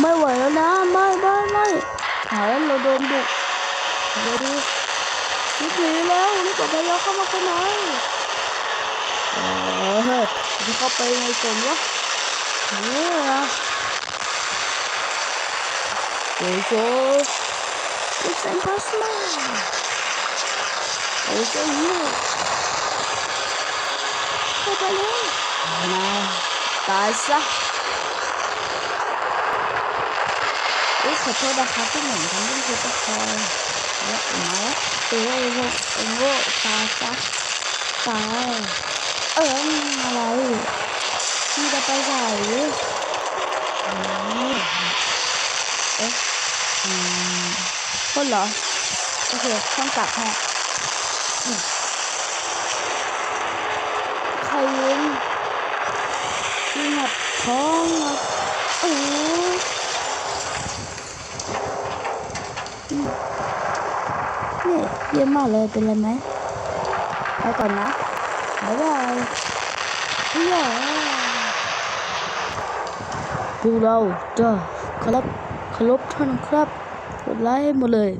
ไม่ไหวแล้วนะ ไม่ไม่ไม่หายแล้วเราโดนบุกเดี๋ยวดูรีบหนีแล้วรีบกลับไปแล้วเข้ามาข้างในเออเฮ้ยมันเข้าไปไงก่อนวะนี่นะโอ้โหเป็นแสงพลาสมาโอ้โหเข้าไปเลยมาตายซะ อุ๊ย ขอโทษนะครับที่เหมือนกันที่คือตะคอยแล้วมาแล้วตัวเองเองโง่ตายซะตายเอออะไรที่จะไปไหนอืมเอ๊ะอืมคนเหรอโอเคช่องกลับฮะใครยิงยิงหัดท้องเอะโอ้ย นี่เยี่ยมมากเลยเป็นไรไหมไปก่อนนะบ๊ายบายอย่าพวกเราจะเคารับคารบท่านครับกดไลค์ให้หมดเลย